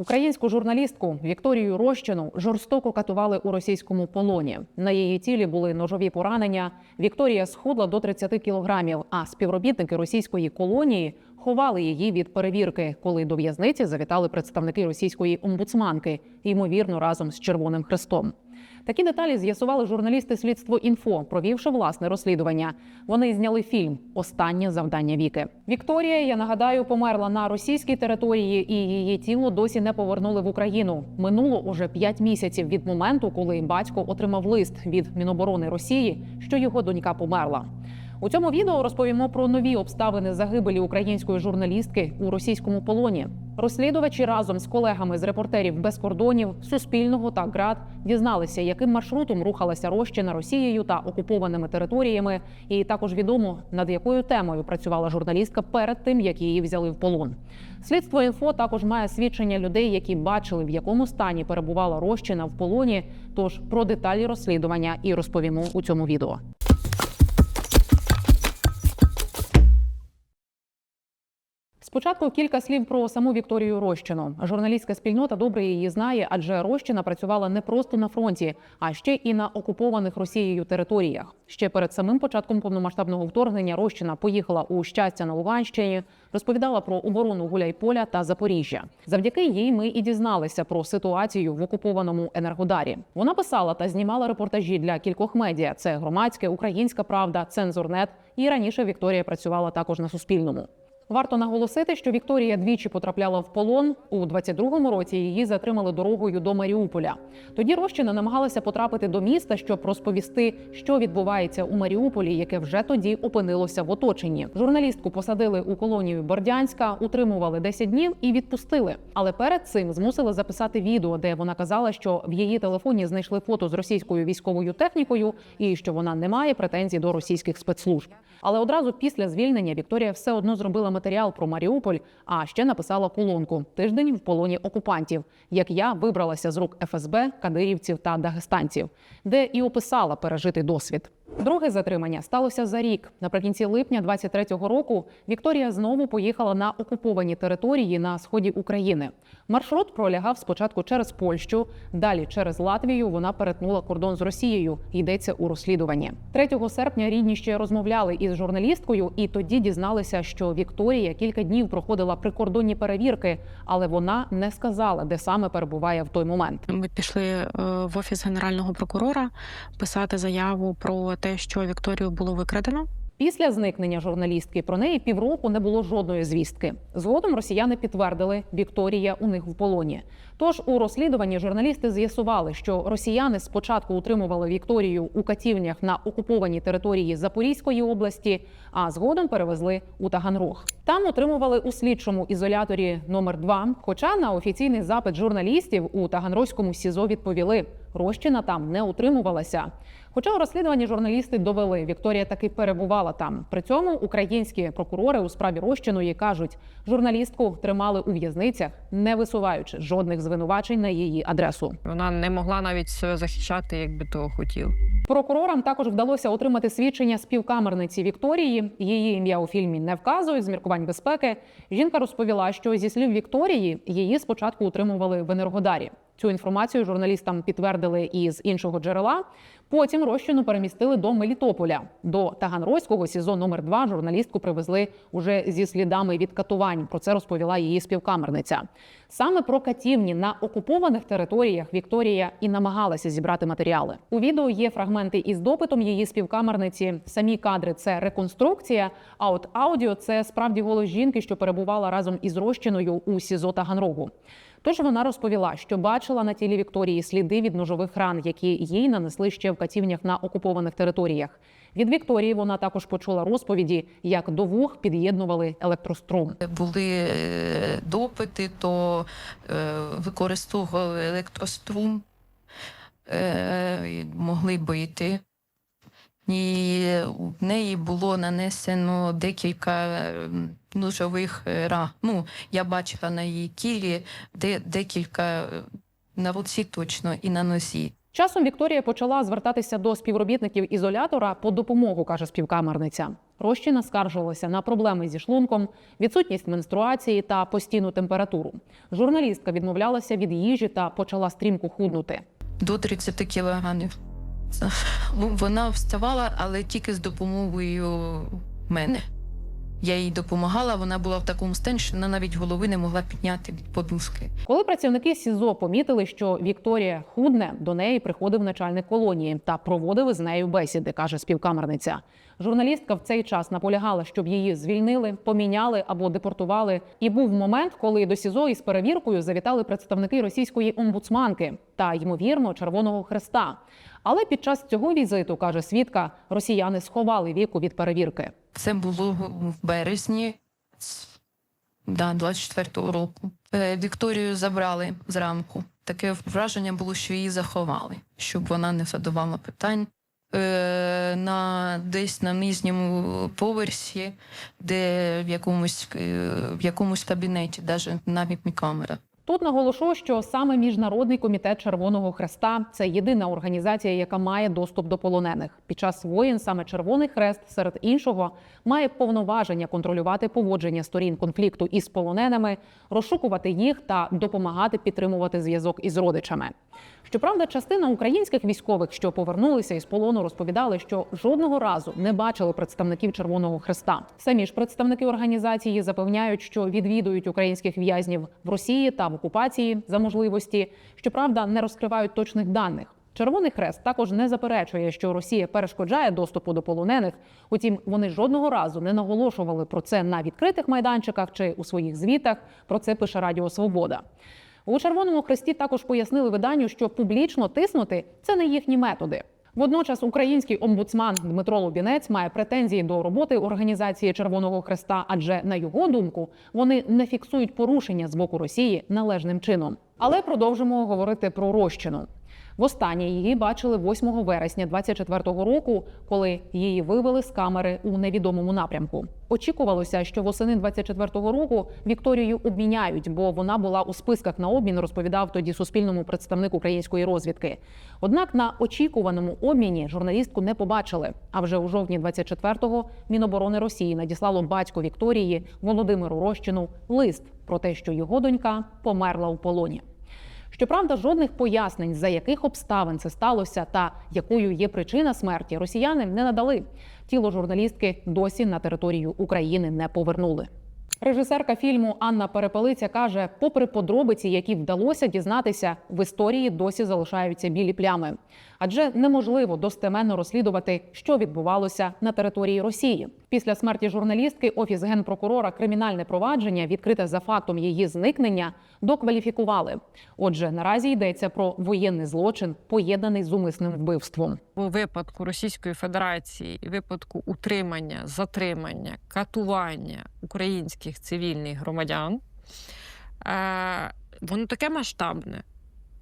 Українську журналістку Вікторію Рощину жорстоко катували у російському полоні. На її тілі були ножові поранення. Вікторія схудла до 30 кілограмів, а співробітники російської колонії ховали її від перевірки, коли до в'язниці завітали представники російської омбудсманки, ймовірно, разом з Червоним Хрестом. Такі деталі з'ясували журналісти слідство інфо, провівши власне розслідування. Вони зняли фільм Останнє завдання віки. Вікторія, я нагадаю, померла на російській території, і її тіло досі не повернули в Україну. Минуло уже п'ять місяців від моменту, коли батько отримав лист від Міноборони Росії, що його донька померла. У цьому відео розповімо про нові обставини загибелі української журналістки у російському полоні. Розслідувачі разом з колегами з репортерів без кордонів, Суспільного та ГРАД дізналися, яким маршрутом рухалася Рощина Росією та окупованими територіями. І також відомо над якою темою працювала журналістка перед тим, як її взяли в полон. Слідство інфо також має свідчення людей, які бачили, в якому стані перебувала Рощина в полоні. Тож про деталі розслідування і розповімо у цьому відео. Спочатку кілька слів про саму Вікторію Рощину. Журналістська спільнота добре її знає, адже Рощина працювала не просто на фронті, а ще і на окупованих Росією територіях. Ще перед самим початком повномасштабного вторгнення Рощина поїхала у щастя на Луганщині, розповідала про оборону Гуляйполя та Запоріжжя. Завдяки їй ми і дізналися про ситуацію в окупованому Енергодарі. Вона писала та знімала репортажі для кількох медіа: це громадське, українська правда, цензурнет. І раніше Вікторія працювала також на Суспільному. Варто наголосити, що Вікторія двічі потрапляла в полон. У 22-му році її затримали дорогою до Маріуполя. Тоді Рощина намагалася потрапити до міста, щоб розповісти, що відбувається у Маріуполі, яке вже тоді опинилося в оточенні. Журналістку посадили у колонію Бордянська, утримували 10 днів і відпустили. Але перед цим змусили записати відео, де вона казала, що в її телефоні знайшли фото з російською військовою технікою і що вона не має претензій до російських спецслужб. Але одразу після звільнення Вікторія все одно зробила матеріал про Маріуполь, а ще написала колонку Тиждень в полоні окупантів, як я вибралася з рук ФСБ, кадирівців та дагестанців, де і описала пережитий досвід. Друге затримання сталося за рік. Наприкінці липня 23-го року Вікторія знову поїхала на окуповані території на сході України. Маршрут пролягав спочатку через Польщу, далі через Латвію. Вона перетнула кордон з Росією. Йдеться у розслідуванні. 3 серпня рідні ще розмовляли із журналісткою, і тоді дізналися, що Вікторія кілька днів проходила прикордонні перевірки, але вона не сказала, де саме перебуває в той момент. Ми пішли е, в офіс генерального прокурора писати заяву про те, що Вікторію було викрадено. Після зникнення журналістки про неї півроку не було жодної звістки. Згодом росіяни підтвердили, Вікторія у них в полоні. Тож у розслідуванні журналісти з'ясували, що росіяни спочатку утримували Вікторію у катівнях на окупованій території Запорізької області, а згодом перевезли у Таганрог. Там утримували у слідчому ізоляторі номер 2 Хоча на офіційний запит журналістів у Таганрозькому СІЗО відповіли, Рощина там не утримувалася. Хоча у розслідуванні журналісти довели, Вікторія таки перебувала там. При цьому українські прокурори у справі Рощиної кажуть, журналістку тримали у в'язницях, не висуваючи жодних звинувачень на її адресу. Вона не могла навіть себе захищати, як би того хотів. Прокурорам також вдалося отримати свідчення співкамерниці Вікторії. Її ім'я у фільмі не вказують з міркувань безпеки. Жінка розповіла, що зі слів Вікторії її спочатку утримували в Енергодарі. Цю інформацію журналістам підтвердили із іншого джерела. Потім розчину перемістили до Мелітополя. До Таганрозького СІЗО номер 2 журналістку привезли уже зі слідами від катувань. Про це розповіла її співкамерниця. Саме про катівні на окупованих територіях Вікторія і намагалася зібрати матеріали. У відео є фрагменти із допитом її співкамерниці. Самі кадри це реконструкція. А от аудіо це справді голос жінки, що перебувала разом із розчиною у СІЗО Таганрогу. Тож вона розповіла, що бачила на тілі Вікторії сліди від ножових ран, які їй нанесли ще в катівнях на окупованих територіях. Від Вікторії вона також почула розповіді, як до вух під'єднували електрострум. були е, допити, то е, використовували електрострум, е, могли бити. І в неї було нанесено декілька ножових ран. Ну, я бачила на її тілі де, декілька на руці точно і на носі. Часом Вікторія почала звертатися до співробітників ізолятора по допомогу, каже співкамерниця. Рощина скаржилася на проблеми зі шлунком, відсутність менструації та постійну температуру. Журналістка відмовлялася від їжі та почала стрімко худнути. до 30 кілограмів. Вона вставала, але тільки з допомогою мене. Я їй допомагала, вона була в такому стані, що вона навіть голови не могла підняти від подушки. Коли працівники СІЗО помітили, що Вікторія худне, до неї приходив начальник колонії та проводив із нею бесіди, каже співкамерниця. Журналістка в цей час наполягала, щоб її звільнили, поміняли або депортували. І був момент, коли до СІЗО із перевіркою завітали представники російської омбудсманки та ймовірно Червоного Хреста. Але під час цього візиту, каже свідка, росіяни сховали віку від перевірки. Це було в березні да, 24-го року. Е, Вікторію забрали зранку. Таке враження було, що її заховали, щоб вона не задавала питань. Е, на десь на нижньому поверсі, де в якомусь, е, в якомусь кабінеті, навіть навіть не камера. Тут наголошу, що саме міжнародний комітет Червоного Хреста це єдина організація, яка має доступ до полонених. Під час воєн саме Червоний Хрест, серед іншого, має повноваження контролювати поводження сторін конфлікту із полоненими, розшукувати їх та допомагати підтримувати зв'язок із родичами. Щоправда, частина українських військових, що повернулися із полону, розповідали, що жодного разу не бачили представників Червоного Хреста. Самі ж представники організації запевняють, що відвідують українських в'язнів в Росії та в окупації за можливості. Щоправда, не розкривають точних даних. Червоний хрест також не заперечує, що Росія перешкоджає доступу до полонених. Утім, вони жодного разу не наголошували про це на відкритих майданчиках чи у своїх звітах. Про це пише Радіо Свобода. У Червоному Хресті також пояснили виданню, що публічно тиснути це не їхні методи. Водночас український омбудсман Дмитро Лубінець має претензії до роботи організації Червоного Хреста, адже на його думку вони не фіксують порушення з боку Росії належним чином. Але продовжимо говорити про розчину. Востаннє її бачили 8 вересня 24-го року, коли її вивели з камери у невідомому напрямку. Очікувалося, що восени 24-го року Вікторію обміняють, бо вона була у списках на обмін, розповідав тоді суспільному представник української розвідки. Однак на очікуваному обміні журналістку не побачили. А вже у жовтні 24-го Міноборони Росії надіслало батько Вікторії Володимиру Рощину лист про те, що його донька померла у полоні. Щоправда, жодних пояснень, за яких обставин це сталося та якою є причина смерті, росіяни не надали. Тіло журналістки досі на територію України не повернули. Режисерка фільму Анна Перепелиця каже: попри подробиці, які вдалося дізнатися, в історії досі залишаються білі плями, адже неможливо достеменно розслідувати, що відбувалося на території Росії. Після смерті журналістки офіс генпрокурора кримінальне провадження, відкрите за фактом її зникнення, докваліфікували. Отже, наразі йдеться про воєнний злочин, поєднаний з умисним вбивством. У випадку Російської Федерації і випадку утримання, затримання, катування українських цивільних громадян, е, воно таке масштабне,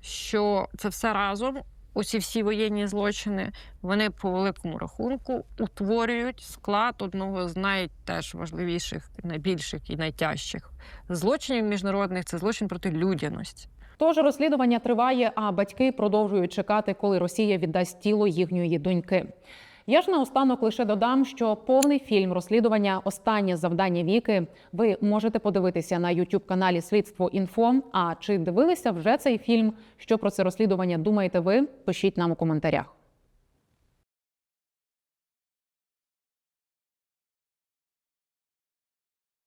що це все разом, усі всі воєнні злочини, вони по великому рахунку утворюють склад одного з найтеж важливіших, найбільших і найтяжчих злочинів міжнародних це злочин проти людяності. Тож розслідування триває, а батьки продовжують чекати, коли Росія віддасть тіло їхньої доньки. Я ж наостанок лише додам, що повний фільм розслідування Останнє завдання віки ви можете подивитися на youtube каналі Слідство інфо. А чи дивилися вже цей фільм? Що про це розслідування думаєте ви? Пишіть нам у коментарях.